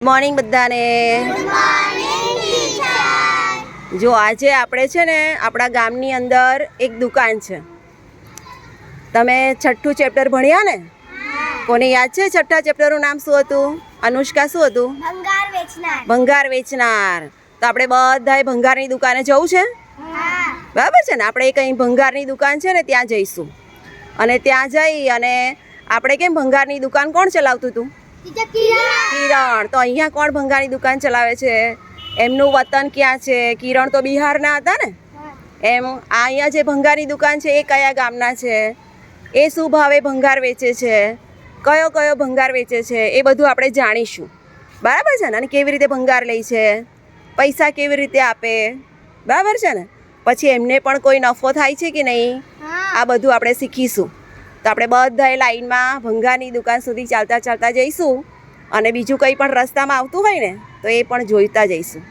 Morning બધાને. જો આજે આપણે છે ને આપણા ગામની અંદર એક દુકાન છે. તમે છઠ્ઠું ચેપ્ટર ભણ્યા ને? કોને યાદ છે છઠ્ઠા ચેપ્ટરનું નામ શું હતું? અનુષ્કા શું હતું? ભંગાર વેચનાર. તો આપણે બધાએ ભંગારની દુકાને જવું છે? બરાબર છે ને? આપણે કંઈ ભંગારની દુકાન છે ને ત્યાં જઈશું. અને ત્યાં જઈ અને આપણે કેમ ભંગારની દુકાન કોણ ચલાવતું હતું? કિરણ. તો અહીંયા કોણ ભંગારની દુકાન ચલાવે છે? એમનું વતન ક્યાં છે? કિરણ તો બિહારના હતા ને? એમ આ અહીંયા જે ભંગારની દુકાન છે એ કયા ગામના છે? એ શું ભાવે ભંગાર વેચે છે? કયો કયો ભંગાર વેચે છે? એ બધું આપણે જાણીશું. બરાબર છે ને? અને કેવી રીતે ભંગાર લે છે? પૈસા કેવી રીતે આપે? બરાબર છે ને? પછી એમને પણ કોઈ નફો થાય છે કે નહીં? આ બધું આપણે શીખીશું. તો આપણે બધા લાઈનમાં ભંગાની દુકાન સુધી ચાલતા ચાલતા જઈશું અને બીજું કંઈ પણ રસ્તામાં આવતું હોય ને, તો એ પણ જોઈતા જઈશું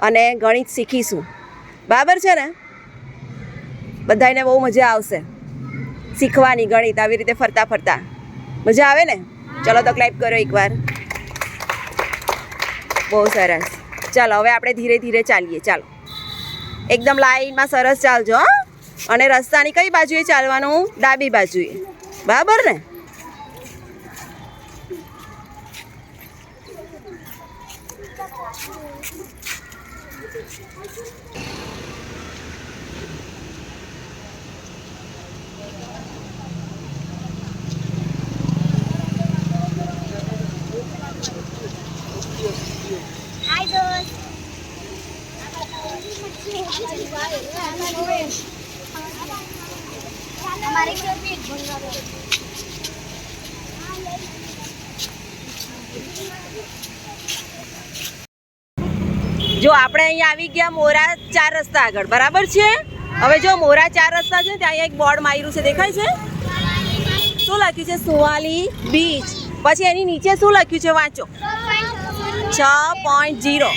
અને ગણિત શીખીશું. બરાબર છે ને? બધાને બહુ મજા આવશે શીખવાની ગણિત, આવી રીતે ફરતા ફરતા. મજા આવે ને? ચલો તો ક્લાઇપ કરો એકવાર. બહુ સરસ. ચાલો, હવે આપણે ધીરે ધીરે ચાલીએ. ચાલો. એકદમ લાઈનમાં સરસ ચાલજો, હો. અને રસ્તાની કઈ બાજુએ ચાલવાનું? ડાબી બાજુએ. બરાબર ને? આવી ગયા મોરા ચાર રસ્તા આગળ. બરાબર છે? હવે જો મોરા ચાર રસ્તા છે ત્યાં એક બોર્ડ માર્યું છે. દેખાય છે? શું લખ્યું છે? સુવાલી બીચ. પછી એની નીચે શું લખ્યું છે? વાંચો. છ પોઈન્ટ જીરો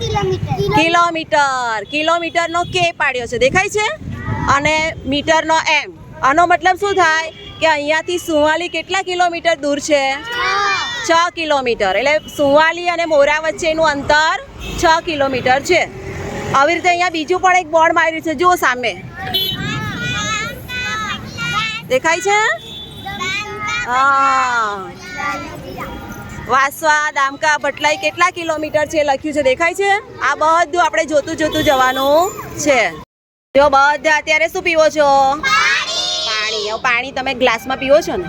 કિલોમીટર. કિલોમીટર કિલોમીટરનો કે પાડ્યો છે. દેખાય છે? અને મીટરનો એમ આનો મતલબ શું થાય? કે અહીંયાથી સુવાલી કેટલા કિલોમીટર દૂર છે? છ કિલોમીટર. એટલે સુવાલી અને મોરા વચ્ચેનું અંતર છ કિલોમીટર છે. આવી રીતે અહીંયા બીજું પણ એક બોર્ડ માર્યું છે. જુઓ સામે. દેખાય છે? વાસવા, દામકા, ભટલાઈ કેટલા કિલોમીટર છે લખ્યું છે? દેખાય છે? આ બધું આપણે જોતું જોતું જવાનું છે. જો બધા અત્યારે શું પીવો છો? પાણી. પાણી તમે ગ્લાસમાં પીવો છો ને?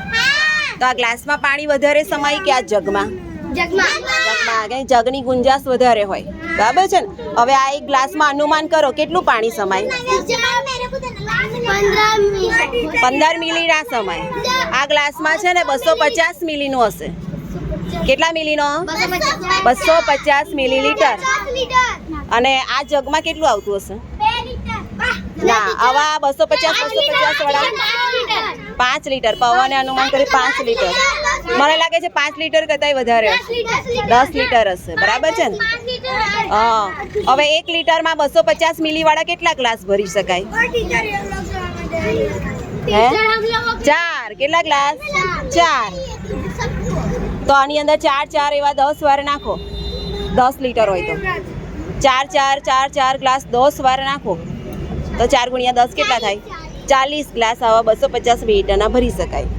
તો આ ગ્લાસમાં પાણી વધારે સમાય કે આ જગમાં? જગમાં. જગની ગુંજાશ વધારે હોય. બરાબર છે ને? હવે આ એક ગ્લાસમાં અનુમાન કરો કેટલું પાણી સમાય? પંદર મિલી. ના સમાય. આ ગ્લાસમાં છે ને બસો પચાસ મિલીનું હશે. કેટલા મિલીનો? બસો પચાસ મિલીલીટર. અને આ જગમાં કેટલું આવતું હશે? ના આવા બસો પચાસ બસો પચાસ વાળા? પાંચ લીટર. પવને અનુમાન કરી પાંચ લીટર. મને લાગે છે પાંચ લીટર કરતાંય વધારે દસ લીટર હશે બરાબર છે ને? હા. હવે એક લીટરમાં બસો પચાસ મિલી વાળા કેટલા ગ્લાસ ભરી શકાય? ચાર કેટલા ગ્લાસ? ચાર. તો આની અંદર ચાર ચાર એવા દસ વાર નાખો. દસ લીટર હોય તો. ચાર ચાર ચાર ચાર ગ્લાસ દસ વાર નાખો. તો ચાર ગુણ્યા દસ કેટલા થાય? ચાલીસ ગ્લાસ આવા બસો પચાસ મિલિટરના ભરી શકાય.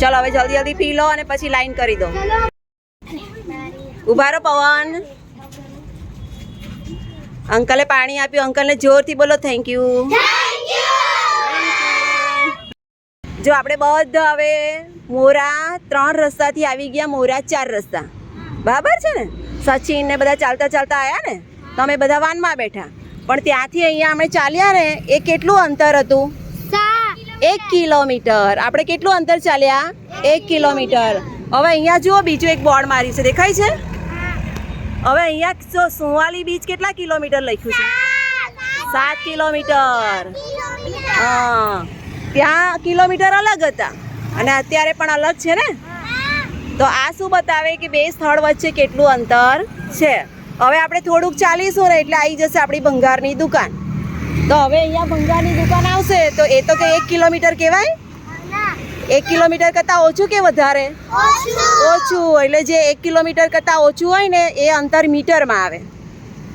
ચલો હવે જલ્દી જલ્દી પી લો અને પછી લાઈન કરી દો. ઊભા રહો પવન. અંકલે પાણી આપ્યું. અંકલને જોરથી બોલો થેન્ક યુ જો આપણે બધા હવે મોરા ત્રણ રસ્તાથી આવી ગયા, મોરા ચાર રસ્તા. બરાબર છે ને? સચિન ને બધા ચાલતા ચાલતા આવ્યા ને? તો અમે બધા વાનમાં બેઠા. પણ ત્યાંથી અહીંયા અમે ચાલ્યા ને એ કેટલું અંતર હતું? એક કિલોમીટર. આપણે કેટલું અંતર ચાલ્યા? એક કિલોમીટર. હવે અહીંયા જુઓ બીજું એક બોર્ડ માર્યું છે. દેખાય છે? હવે અહીંયા જો સુવાલી બીચ કેટલા કિલોમીટર લખ્યું છે? સાત કિલોમીટર. હા. ત્યાં કિલોમીટર અલગ હતા. અને અત્યારે પણ અલગ છે ને? તો આ શું બતાવે કે બે સ્થળ વચ્ચે કેટલું અંતર છે? હવે આપણે થોડુંક ચાલીશું ને એટલે આવી જશે આપણી ભંગારની દુકાન. તો હવે અહીંયા ભંગારની દુકાન આવશે તો એ તો કે એક કિલોમીટર કહેવાય? એક કિલોમીટર કરતાં ઓછું કે વધારે? ઓછું. એટલે જે એક કિલોમીટર કરતાં ઓછું હોય ને એ અંતર મીટરમાં આવે.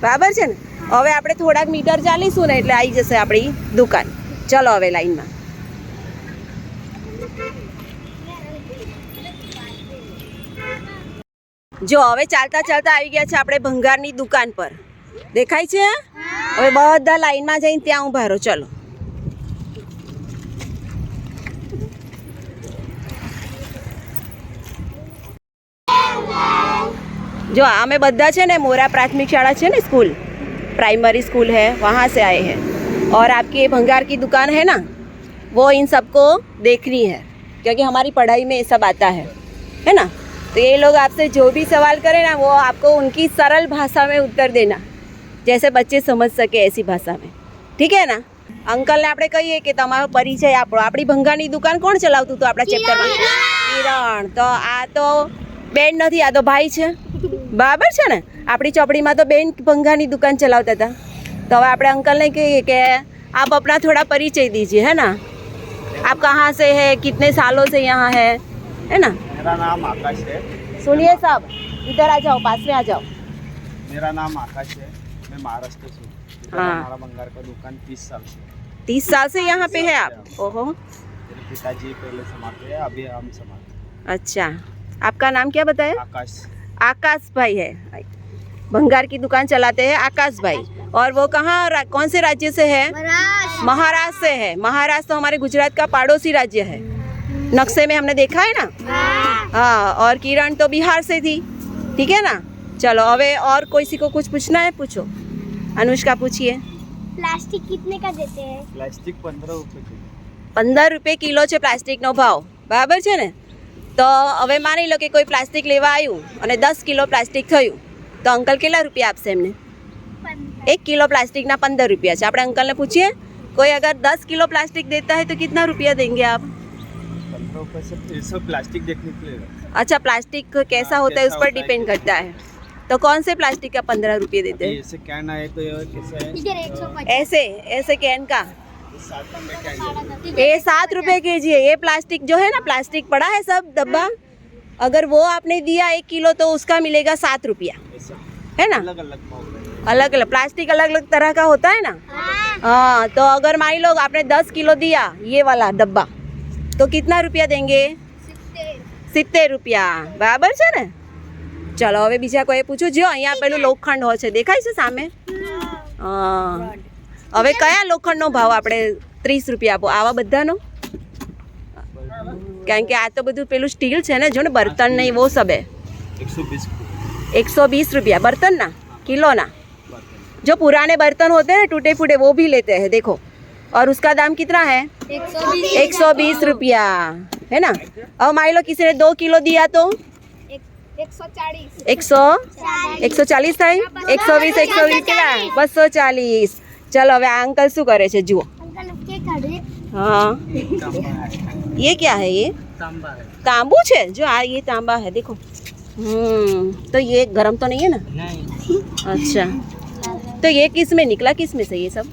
બરાબર છે ને? હવે આપણે થોડાક મીટર ચાલીશું ને એટલે આવી જશે આપણી દુકાન. ચલો હવે લાઈનમાં. જો હવે ચાલતા ચાલતા આવી ગયા છે આપણે ભંગારની દુકાન પર દેખાય છે હવે બધા લાઈનમાં જઈને ત્યાં ઉભા રહો ચલો जो हमें बद्दा है ना मोरा प्राथमिक शाला है ना स्कूल प्राइमरी स्कूल है वहाँ से आए हैं और आपकी ये भंगार की दुकान है ना वो इन सबको देखनी है क्योंकि हमारी पढ़ाई में ये सब आता है है ना तो ये लोग आपसे जो भी सवाल करें ना वो आपको उनकी सरल भाषा में उत्तर देना जैसे बच्चे समझ सके ऐसी भाषा में ठीक है ना અંકલને આપણે કહીએ કે તમારો પરિચય આપણો આપણી ભંગારની દુકાન કોણ ચલાવતું હતું આપણા ચેપ્ટરમાં કિરણ તો આ તો બેન નથી આ તો ભાઈ છે બરાબર છે ને આપણી ચોપડીમાં તો બેન ભંગાની દુકાન ચલાવતા હતા તો હવે આપણે અંકલને કહીએ કે આપ अपना थोड़ा परिचय दीजिए है ना आप कहाँ से है कितने सालों से यहाँ है है ना मेरा नाम आकाश है। सुनिए साहब इधर आ जाओ पास में आ जाओ। मेरा नाम आकाश है। मैं महाराष्ट्र से हूँ। हाँ। हमारा बंगार का दुकान तीस साल से तीस साल से यहाँ पे है आप? ओहो। मेरे पिताजी पहले समाते हैं अभी हम समाते अच्छा। आपका नाम क्या बताया? आकाश। आकाश भाई है। भंगार की दुकान चलाते हैं आकाश भाई। और वो कहाँ रा- कौन से राज्य से है? महाराष्ट्र। महाराष्ट्र से है। महाराष्ट्र तो हमारे गुजरात का पड़ोसी राज्य है। नक्शे में हमने देखा है ना? हाँ और किरण तो बिहार से थी ठीक है ना चलो अबे और किसी को कुछ पूछना है पूछो अनुष्का पूछिए प्लास्टिक कितने का देते हैं प्लास्टिक पंद्रह रुपये की પંદર રૂપિયા કિલો છે પ્લાસ્ટિકનો ભાવ બરાબર છે ને તો હવે માની લો કે કોઈ પ્લાસ્ટિક લેવા આવ્યું અને દસ કિલો પ્લાસ્ટિક થયું તો અંકલ કેટલા રૂપિયા આપશે એમને એક કિલો પ્લાસ્ટિકના પંદર રૂપિયા છે આપણે અંકલને પૂછીએ कोई अगर दस किलो प्लास्टिक देता है तो कितना रुपया देंगे आप ये सब प्लास्टिक देखने के लिए अच्छा प्लास्टिक कैसा हाँ, होता है उस पर डिपेंड करता है। तो कौन से प्लास्टिक का पंद्रह रुपये देते हैं? ऐसे कैन आए तो कैसे है ऐसे ऐसे कैन का? ये सात रुपए के जी है। ये प्लास्टिक जो है ना प्लास्टिक पड़ा है सब डब्बा। अगर वो आपने दिया एक किलो तो उसका मिलेगा सात रुपया। है ना? अलग अलग अलग अलग प्लास्टिक अलग अलग तरह का होता है ना? हाँ तो अगर मान लो आपने दस किलो दिया ये वाला डब्बा। तो कितना रुपया देंगे સિત્તેર રૂપિયા બરાબર છે ને ચલો હવે બીજા કોઈ પૂછું જો અહીંયા પેલું લોખંડ હોય છે દેખાય છે સામે હા હવે કયા લોખંડનો ભાવ આપણે ત્રીસ રૂપિયા આપો આવા બધાનો કારણ કે આ તો બધું પેલું સ્ટીલ છે ને જો ને બર્તન નહીં वो सब है एक सौ बीस एक सौ बीस रुपया बर्तन ना किलो ना जो पुराने बर्तन होते हैं ना टूटे फूटे वो भी लेते हैं देखो और उसका दाम कितना है एक सौ बीस एक सौ बीस रुपया है ना अब मान लो किसी ने दो किलो दिया तो एक सौ चालीस एक सौ એક સો ચાલીસ થાય એકસો વીસ એકસો વીસ કેટલા બસો ચાલીસ ચલો હવે આ અંકલ શું કરે છે જુઓ अंकल के खड़े हाँ ये क्या है ये तांबा है तांबू है जो आ ये तांबा है देखो हम्म तो ये गर्म तो नहीं है ना नहीं अच्छा तो ये किस में निकला किस में से ये सब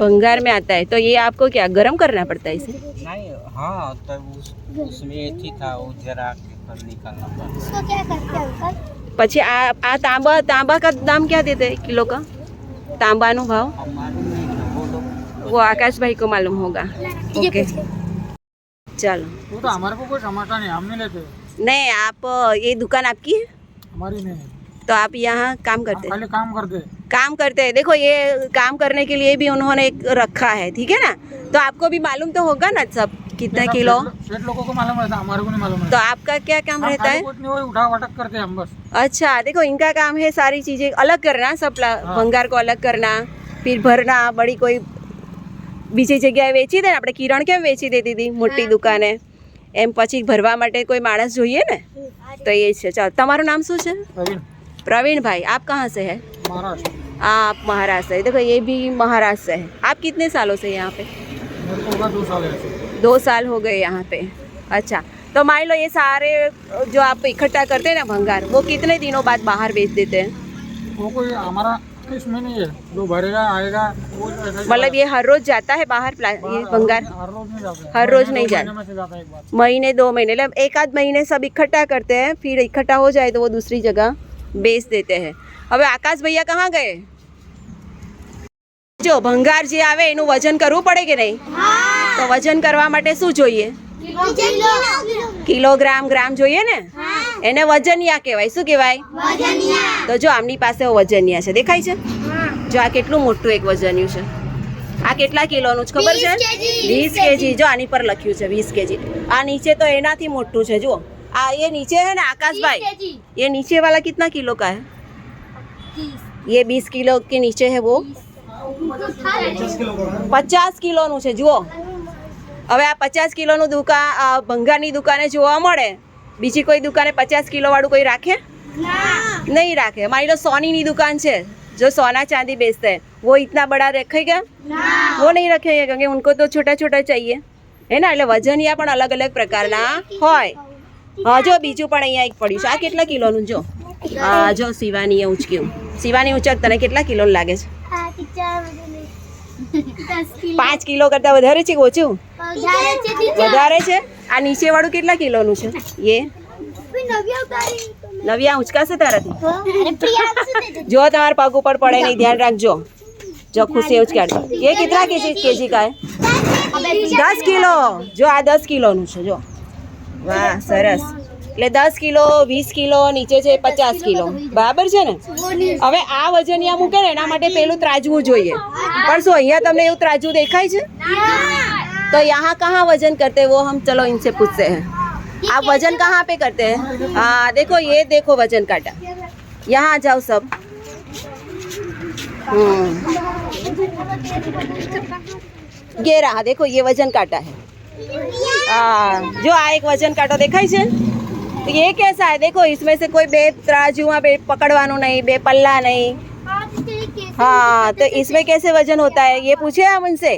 बंगार में आता है। तो ये आपको क्या गर्म करना पड़ता है इसे? नहीं हाँ तब उस, उसमें थी था वो जरा पर निकालना उसको क्या करते हैं પછી આ આ તાંબા તાંબા का दाम क्या देते हैं किलो का? तांबा नु भाव वो आकाश भाई को मालूम होगा। ओके। चलो। वो तो हमारे को कोई समाचार नहीं हम नहीं लेते। नहीं आप ये दुकान आपकी है? हमारी नहीं तो आप यहाँ काम करते हैं। काम करते हैं। काम करते हैं देखो ये काम करने के लिए भी उन्होंने एक रखा है ठीक है ना तो आपको भी मालूम तो होगा ना सब कितने सब किलो सेठ- सेठ लोगों को मालूम रहता है हमारे को नहीं मालूम तो है आपका क्या काम हम रहता खाली है कुछ नहीं वही उठा वटक करते हैं हम बस अच्छा देखो इनका काम है सारी चीजें अलग करना सब प्ला- हाँ। भंगार को अलग करना फिर भरना बड़ी કોઈ બીજી જગ્યાએ વેચી દે ને આપણે કિરણ કેમ વેચી દેતી હતી મોટી દુકાને એમ પછી ભરવા માટે કોઈ માણસ જોઈએ ને તો એ છે ચાલો તમારું નામ શું છે प्रवीण प्रवीण भाई आप कहाँ से है महाराष्ट्र। आप महाराष्ट्र से देखो ये भी महाराष्ट्र है। आप कितने सालों से यहाँ पे? दो साल दो साल हो गए यहाँ पे। अच्छा तो मान लो ये सारे जो आप इकट्ठा करते हैं ना भंगार वो कितने दिनों बाद बाहर बेच देते हैं? वो कोई हमारा इसमें नहीं है। जो भरेगा आएगा वो ऐसा ही मतलब ये हर रोज जाता है बाहर ये भंगार? हर रोज नहीं जाता है। हर रोज नहीं जाता। है महीने दो महीने मतलब एक आध महीने सब इकट्ठा करते हैं फिर इकट्ठा हो जाए तो वो दूसरी जगह बेच देते हैं। હવે આકાશ ભૈયા કहाँ ગયે? જો ભંગાર જે આવે એનું વજન કરવું પડે કે નહીં? તો વજન કરવા માટે શું જોઈએ? કિલોગ્રામ ગ્રામ જોઈએ ને? એને વજનિયા કહેવાય. શું કહેવાય? તો જો આમની પાસે વજનિયા છે. દેખાય છે? જો આ કેટલું મોટું એક વજન્યું છે. આ કેટલા કિલોનું જ ખબર છે? વીસ કેજી. જો આની પર લખ્યું છે વીસ કેજી. આ નીચે તો એનાથી મોટું છે. જુઓ. આ એ નીચે હે ને આકાશભાઈ? એ નીચે વાળા કેટલા કિલો કા હે? ये बीस किलो के नीचे है वो પચાસ કિલોનું છે જુઓ હવે આ પચાસ કિલોનું દુકાન આ ભંગારની દુકાને જોવા મળે બીજી કોઈ દુકાને પચાસ કિલો વાળું કોઈ રાખે नहीं रखे हमारी तो सोनी की दुकान છે जो सोना चांदी बेचते हैं वो इतना बड़ा रखेगा वो नहीं रखेंगे क्योंकि उनको तो छोटा छोटा चाहिए હે ને એટલે વજનિયા પણ અલગ અલગ પ્રકારના હોય હા જો બીજું પણ અહીંયા એક પડ્યું છે આ કેટલા કિલોનું જો આ જો શિવાની ઉચક્યું શિવાની ઉંચક તને કેટલા કિલો લાગે છે? પાંચ કિલો કરતા વધારે છે કે ઓછું? વધારે છે આ નીચે વાળું કેટલા કિલોનું છે? એ? નવ્યા ઉંચકાશે તારાથી? જો તમારે પગ ઉપર પડે નહીં ધ્યાન રાખજો. જો ખુશી ઉચકાડજો એ કેટલા કેજી કેજી કાય દસ કિલો. જો આ દસ કિલોનું છે જો. વાહ સરસ. એટલે દસ કિલો વીસ કિલો નીચે છે પચાસ કિલો બરાબર છે ને હવે આ વજનિયા મૂકે ને એના માટે પેલું ત્રાજવું જોઈએ પણ શું અહીંયા તમને એવું ત્રાજવું દેખાય છે तो यहाँ कहाँ वजन करते हैं वो हम चलो इनसे पूछते हैं आप वजन कहाँ पे करते हैं हाँ देखो ये देखो वजन काटा यहाँ आ जाओ सब हम्म ये रहा देखो ये वजन काटा है हाँ जो आ एक वजन काटा देखा है तो ये कैसा है देखो इसमें से कोई बे तराजू बे पकड़वानो नहीं बे पल्ला नहीं हाँ तो इसमें कैसे वजन होता है ये पूछे हम उनसे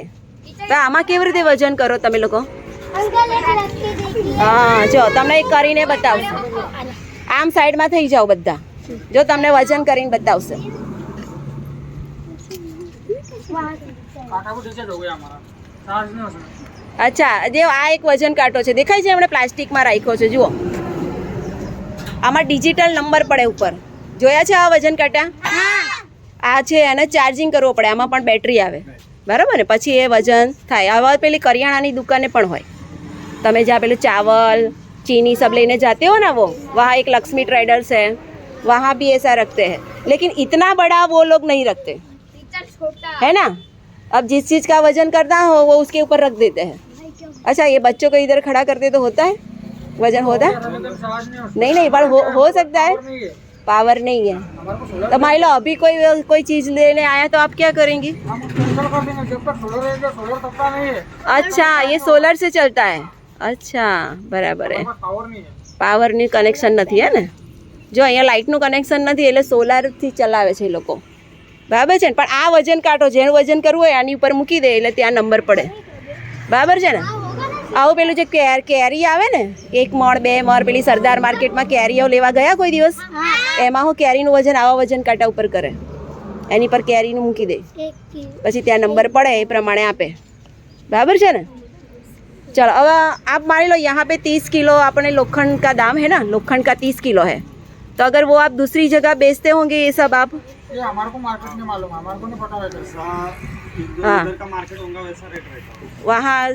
તો આમાં કેવી રીતે વજન કરો તમે લોકો હા જો તમને એક કરીને બતાવશે આમ સાઈડમાં થઈ જાઓ બધા જો તમને વજન કરીને બતાવશે काटा को नीचे हो गया हमारा चार्ज नहीं हो सकता અચ્છા જે આ એક વજન કાંટો છે દેખાય છે એમણે પ્લાસ્ટિકમાં રાખ્યો છે જુઓ આમાં ડિજિટલ નંબર પડે ઉપર જોયા છે આ વજન કાંટા આ છે એને ચાર્જિંગ કરવો પડે આમાં પણ બેટરી આવે બરાબર ને પછી એ વજન થાય હવે પેલી કરિયાણાની દુકાને પણ હોય તમે જ્યાં પેલું ચાવલ चीनी सब लेने जाते हो ना वो वहाँ एक लक्ष्मी ट्रेडर्स है वहाँ भी ऐसा रखते हैं लेकिन इतना बड़ा वो लोग नहीं रखते है ना अब जिस चीज़ का वजन करना हो वो उसके ऊपर रख देते हैं अच्छा ये बच्चों को इधर खड़ा करते तो होता है वजन होता है लेकिन चार्ज नहीं हो सकता नहीं नहीं पर हो हो सकता है और नहीं है पावर नहीं है हमारे को सोलर तो मान लो अभी कोई कोई चीज़ लेने आया तो आप क्या करेंगी हम कैंसिल कर देंगे जब तक सोलर रहेगा सोलर तब का नहीं है अच्छा ये सोलर से चलता है अच्छा बराबर है हमारे पावर नहीं है પાવરની કનેક્શન નથી હે ને જો અહીંયા લાઇટનું કનેક્શન નથી એટલે સોલારથી ચલાવે છે એ લોકો બરાબર છે ને પણ આ વજન કાંટો જેનું વજન કરવું હોય આની ઉપર મૂકી દે એટલે ત્યાં નંબર પડે બરાબર છે ને આવું પેલું જે કેર કેરી આવે ને એક મણ બે મણ પેલી સરદાર માર્કેટમાં કેરીઓ લેવા ગયા કોઈ દિવસ? એમાં હું કેરીનું વજન આવા વજન કાંટા ઉપર કરે. એની પર કેરીનું મૂકી દે. પછી ત્યાં નંબર પડે એ પ્રમાણે આપે. બરાબર છે ને? ચાલો હવે આપ માની લો યહાં પે ત્રીસ કિલો આપણે લોખંડ કા દામ હે ના? લોખંડ કા ત્રીસ કિલો હે. તો અગર વો આપ દૂસરી જગ્યા બેચતે હોંગે એ સબ આપ? ये हमारे को मार्केट नहीं मालूम हमारे को नहीं पता रहता। हाँ। का मार्केट होगा वैसा रेट रहेगा वहाँ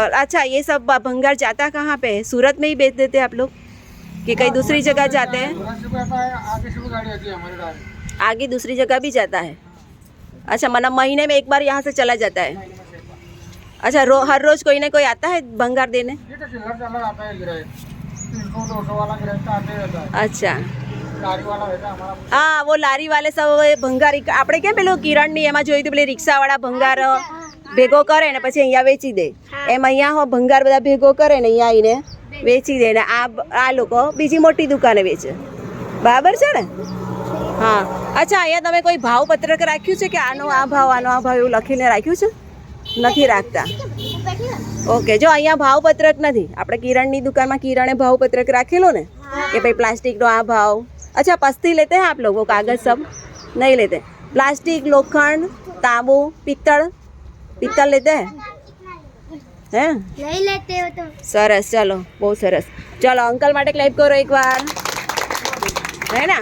और अच्छा ये सब भंगार जाता कहाँ पे? है सूरत में ही बेच देते हैं आप लोग? कि कहीं दूसरी जगह जाते हैं है? आगे से गाड़ी आती है हमारे गाड़ी। आगे दूसरी जगह भी जाता है? अच्छा मतलब महीने में एक बार यहाँ से चला जाता है? अच्छा रो हर रोज कोई ना कोई आता है भंगार देने? है है। अच्छा। હા વો લારી વાલે સૌ ભંગાર આપણે કેમ પેલું કિરણની એમાં જોયું હતું પેલી રિક્ષાવાળા ભંગાર ભેગો કરે ને પછી અહીંયા વેચી દે. એમ અહીંયા હો ભંગાર બધા ભેગો કરે ને અહીંયા આવીને વેચી દે ને આ આ લોકો બીજી મોટી દુકાને વેચે. બરાબર છે ને? હા. અચ્છા અહીંયા તમે કોઈ ભાવ પત્રક રાખ્યું છે કે આનો આ ભાવ આનો આ ભાવ એવું લખીને રાખ્યું છે? નથી રાખતા. ઓકે જો અહીંયા ભાવપત્રક નથી. આપણે કિરણની દુકાનમાં કિરણે ભાવપત્રક રાખેલો ને કે ભાઈ પ્લાસ્ટિકનો આ ભાવ अच्छा पस्ती लेते हैं आप लोगों कागज सब नहीं लेते प्लास्टिक लोखंड तांबू पित्तल पित्तल लेते हैं हैं नहीं लेते हो तो સરસ ચલો બહુ સરસ ચલો અંકલ માટે ક્લેપ કરો એક વાર है ना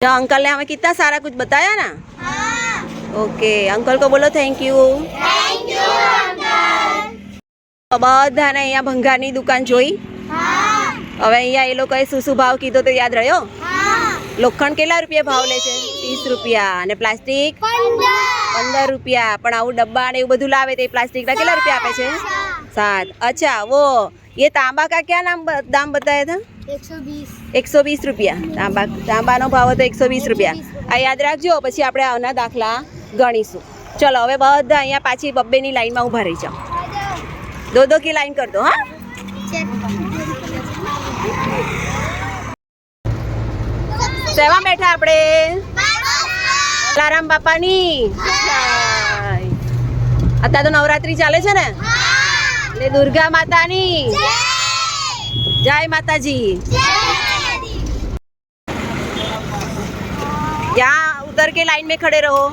तो अंकल ने हमें कितना सारा कुछ बताया ना ओके अंकल को बोलो थैंक यू બધાને અહીંયા ભંગારની દુકાન જોઈ હવે અહીંયા એ લોકોએ શું શું ભાવ કીધો તો યાદ રહ્યો લોખંડ કેટલા રૂપિયા ભાવ લે છે ત્રીસ રૂપિયા અને પ્લાસ્ટિક પંદર રૂપિયા પણ આવું ડબ્બા ને એવું બધું લાવે તો એ પ્લાસ્ટિકના કેટલા રૂપિયા આપે છે સાત અચ્છા वो ये तांबा का क्या नाम ब- दाम बताया था एक सौ बीस એકસો વીસ રૂપિયા તાંબા તાંબાનો ભાવ હતો એકસો વીસ રૂપિયા આ યાદ રાખજો પછી આપણે આવના દાખલા ગણીશું ચલો હવે બધા અહીંયા પાછી બબ્બેની લાઈનમાં ઊભા રહી જાઓ દો દો કી લાઈન કર દો હા સેવા બેઠા આપણે. લારામ બાપાની. અત્યારે તો નવરાત્રી ચાલે છે ને? એટલે દુર્ગા માતાની. જય. માતાજી. ક્યાં ઉતર કે લાઈન મેં ખડે રહો?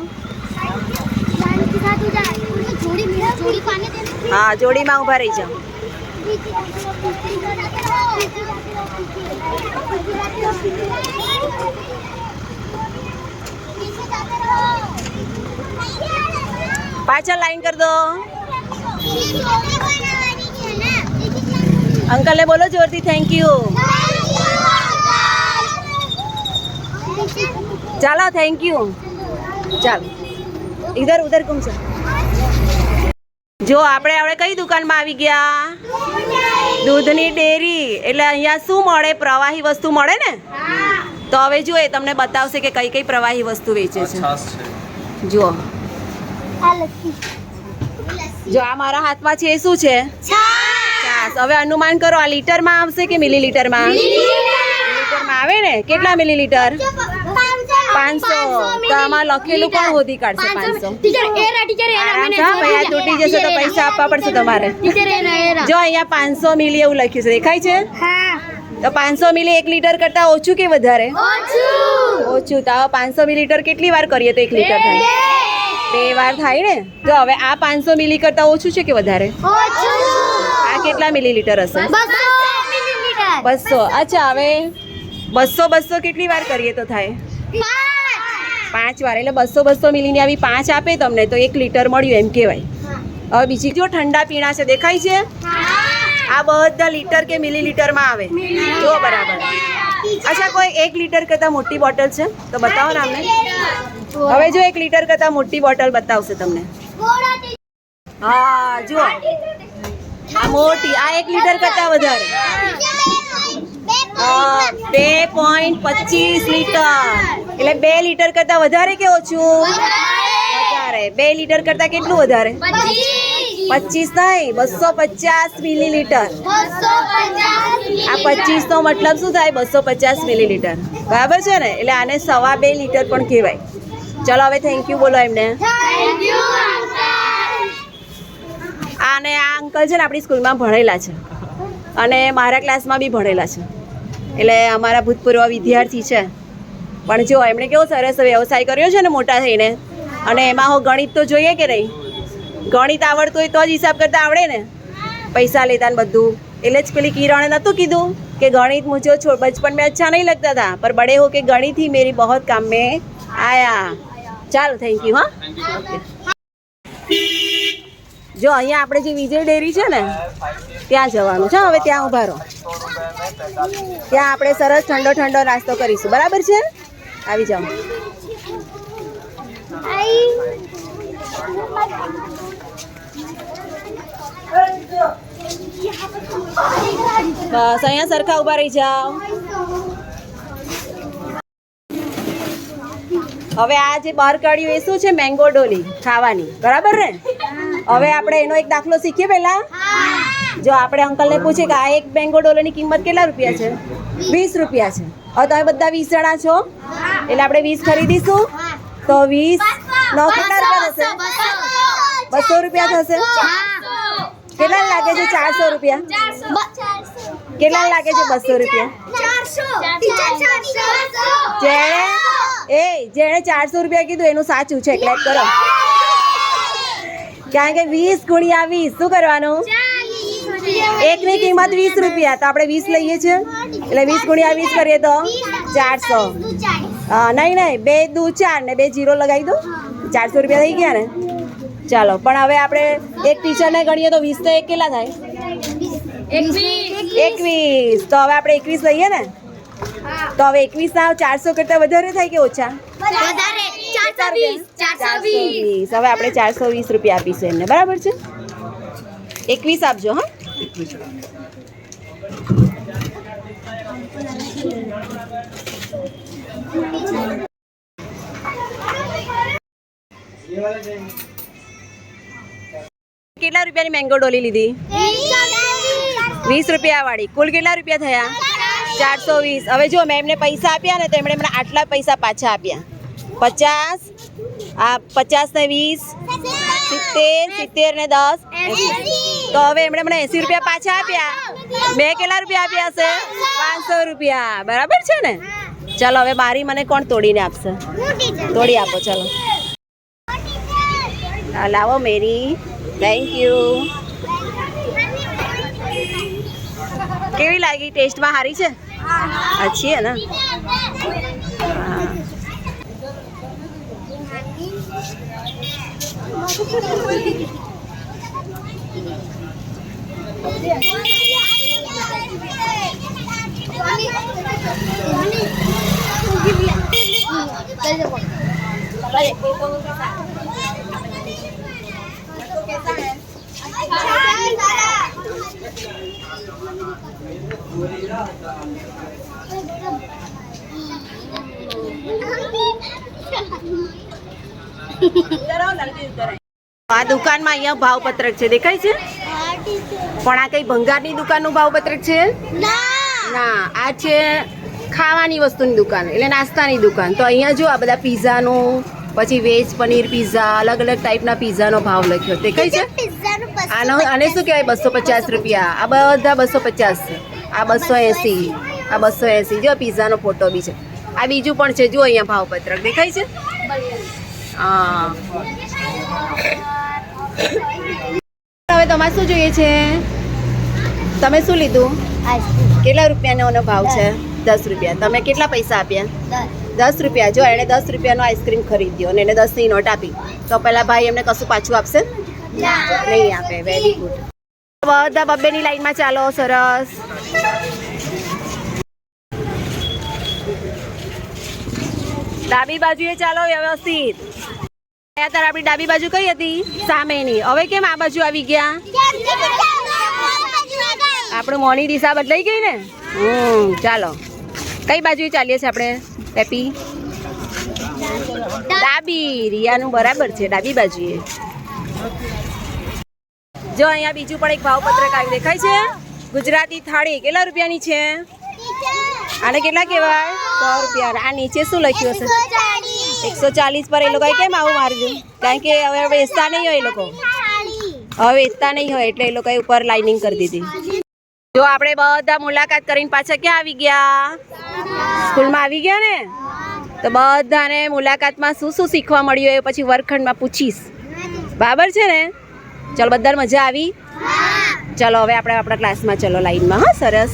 હા જોડીમાં ઊભા રહી જાઉં पाचा लाइन कर दो. अंकल ने बोलो जोरती थैंक यू चलो थैंक यू चल. इधर उधर घूम सकते જો આપણે આપણે કઈ દુકાનમાં આવી ગયા? દૂધની ડેરી. એટલે અહીંયા શું મળે? પ્રવાહી વસ્તુ મળે ને? તો હવે જો એ તમને બતાવશે કે કઈ કઈ પ્રવાહી વસ્તુ વેચે છે. જુઓ. જો આ મારા હાથમાં છે એ શું છે? છાસ. હવે અનુમાન કરો આ લીટરમાં આવશે કે મિલીલીટરમાં? લીટરમાં આવે ને? કેટલા મિલીલીટર? પાંચસો તો આમાં લખેલું પણ હોધી કાઢશે પાંચસો આ તૂટી જશે તો પૈસા આપવા પડશે તમારે. જો અહીંયા પાંચસો મિલી એવું લખ્યું છે દેખાય છે? તો પાંચસો મિલી એક લીટર કરતા ઓછું કે વધારે? ઓછું. તો પાંચસો મિલીલીટર કેટલી વાર કરીએ તો એક લીટર થાય? બે વાર થાય ને? જો હવે આ પાંચસો મિલી કરતા ઓછું છે કે વધારે? આ કેટલા મિલીલીટર હશે? બસો. અચ્છા હવે બસો બસો કેટલી વાર કરીએ તો થાય? પાંચ. વાર. એટલે બસો બસો મિલીની આવી પાંચ આપે તમને તો એક લીટર મળ્યું એમ કહેવાય. હવે બીજી જો ઠંડા પીણા છે દેખાય છે? આ બધા લીટર કે મિલીલીટરમાં આવે? જો બરાબર. અચ્છા કોઈ એક લીટર કરતાં મોટી બોટલ છે? તો બતાવો ને અમને. હવે જો એક લીટર કરતાં મોટી બોટલ બતાવશે તમને. હા જુઓ. આ મોટી આ એક લીટર કરતાં વધારે. બે પોઈન્ટ પચીસ લીટર. એટલે બે લીટર કરતાં વધારે કે ઓછું વધારે. બે લીટર કરતાં કેટલું વધારે? પચીસ. નહીં બસો પચાસ મિલીલીટર. આ પચીસ નો મતલબ શું થાય? બસો પચાસ મિલીલીટર. બરાબર છે ને? એટલે આને સવા બે લીટર પણ કહેવાય. ચલો હવે થેન્ક યુ બોલો એમને. આને આ અંકલ છે ને આપણી સ્કૂલમાં ભણેલા છે. અને મારા ક્લાસમાં બી ભણેલા છે. એટલે અમારા ભૂતપૂર્વ વિદ્યાર્થી છે. પણ જો એમણે કેવો સરસ વ્યવસાય કર્યો છે ને મોટા થઈને, અને એમાં હો ગણિત તો જોઈએ કે નહીં? ગણિત આવડતું હોય તો જ હિસાબ કરતાં આવડે ને? પૈસા લેતા ને બધું. એટલે જ પેલી કિરણે નહોતું કીધું કે ગણિત મુજબ છો બચપન મેં અચ્છા નહીં લગતા હતા પર બડે હો કે ગણિત ही मेरी बहुत કામ મેં આયા. ચાલો થેન્ક યુ હા. જો અહીંયા આપણે જે વિજય ડેરી છે ને, ત્યાં જવાનું. છે હવે ત્યાં ઊભા રહો. ત્યાં આપણે સરસ ઠંડો ઠંડો નાસ્તો કરીશું. બરાબર છે? આવી જાઓ. બસ અહીંયા સરખા ઊભા રહી જાઓ. હવે આ જે બહાર કાઢ્યું એ શું છે? મેંગો ડોલી ખાવાની. બરાબર ને? હવે આપણે એનો એક દાખલો શીખીએ પહેલા? જો આપણે અંકલને પૂછીએ કે આ એક મેંગો ડોલીની કિંમત કેટલા રૂપિયા છે? વીસ રૂપિયા છે. હવે તમે બધા વીસ જણા છો? એટલે આપણે વીસ ખરીદીશું. તો વીસ નો કેટલા રૂપિયા થશે? બસો રૂપિયા થશે. કેટલા લાગે છે? ચારસો રૂપિયા? કેટલા લાગે છે? બસો રૂપિયા? જેણે એ, જેણે ચારસો રૂપિયા કીધું, એનું સાચું છે. ક્લેક કરો. કારણ કે વીસ ગુણ્યા વીસ, શું કરવાનું? એકની કિંમત વીસ રૂપિયા. તો આપણે વીસ લઈએ છીએ. એટલે વીસ ગુણ્યા વીસ કરીએ તો ચારસો. હા નહીં નહીં બે દુ ચાર ને બે જીરો લગાવી દો. ચારસો રૂપિયા થઈ ગયા ને. ચાલો પણ હવે આપણે એક ટીચરને ગણીએ તો વીસ તો એક કેટલા થાય? એકવીસ. તો હવે આપણે એકવીસ લઈએ ને? તો હવે એકવીસ ના ચારસો કરતા વધારે થાય કે ઓછા? વીસ. હવે આપણે ચારસો વીસ રૂપિયા આપીશું એમને. બરાબર છે? એકવીસ આપજો હા. કેટલા રૂપિયાની મેંગો ડોલી લીધી? વીસ રૂપિયા વાળી. કુલ કેટલા રૂપિયા થયા? ચારસો વીસ. હવે જો મેં એમને પૈસા આપ્યા ને તો એમણે મને આટલા પૈસા પાછા આપ્યા. પચાસ આ પચાસ ને વીસ સિત્તેર સિત્તેર ને દસ. તો હવે એમણે મને એસી રૂપિયા પાછા આપ્યા. મેં કેટલા રૂપિયા આપ્યા હશે? પાંચસો રૂપિયા. બરાબર છે ને? ચાલો હવે મારી મને કોણ તોડીને આપશે? તોડી આપો ચાલો. લાવો મેરી થેન્ક યુ કેવી લાગી ટેસ્ટમાં? સારી છે? અચ્છી ને? હા. આ દુકાનમાં અહીંયા ભાવપત્રક છે. દેખાય છે? પણ આ કઈ ભંગારની દુકાનનું ભાવપત્રક છે? ના. આ છે ખાવાની વસ્તુની દુકાન એટલે નાસ્તાની દુકાન. તો અહીંયા જો આ બધા પીઝાનું પછી વેજ પનીર પીઝા અલગ અલગ ટાઈપના પીઝાનો ભાવ લખ્યો. તે કઈ છે આનો આને શું કહેવાય? બસો પચાસ રૂપિયા. આ બધા બસો પચાસ. છે આ બસો એંસી. આ બસો એંસી. જો પીઝાનો ફોટો બી છે. આ બીજું પણ છે. જો અહીંયા ભાવપત્રક દેખાય છે? હા. હવે તમારે શું જોઈએ છે? તમે શું લીધું? કેટલા રૂપિયાનો ભાવ છે? દસ રૂપિયા. તમે કેટલા પૈસા આપ્યા? દસ રૂપિયા. જો એણે દસ રૂપિયાનો આઈસ્ક્રીમ ખરીદ્યો અને એને દસની નોટ આપી. તો પહેલાં ભાઈ એમને કશું પાછું આપશે? નહીં આપે. વેરી ગુડ બધા બબ્બેની લાઈનમાં ચાલો, સરસ. ડાબી બાજુએ ચાલો, વ્યવસ્થિત. અત્યારે આપણી ડાબી બાજુ કઈ હતી? સામેની. હવે કેમ આ બાજુ આવી ગયા? આપણું મોની દિશા બદલાઈ ગઈ ને? હમ, ચાલો. કઈ બાજુએ ચાલીએ છીએ આપણે, પેપી? ડાબી, રિયાનું બરાબર છે, ડાબી બાજુએ. જો અહીંયા બીજું પણ એક ભાવપત્રક આવ્યું દેખાય છે. ગુજરાતી થાળી કેટલા રૂપિયાની છે? આને કેટલા કહેવાય? સો રૂપિયા. આ નીચે શું લખ્યું હશે? એકસો ચાલીસ પર એ લોકોએ કેમ આવું માર્યું? કારણ કે હવે વેચતા નહીં હોય એ લોકો. હવે વેચતા નહીં હોય એટલે એ લોકોએ ઉપર લાઇનિંગ કરી દીધી. જો આપણે બધા મુલાકાત કરીને પાછા ક્યાં આવી ગયા? સ્કૂલમાં આવી ગયા ને? તો બધાને મુલાકાતમાં શું શું શીખવા મળ્યું એ પછી વર્ગખંડમાં પૂછીશ. બરાબર છે ને? ચલો બધા મજા આવી? ચાલો હવે આપણે આપણા ક્લાસમાં ચલો લાઈનમાં હા સરસ.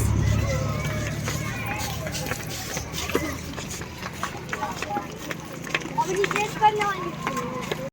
પર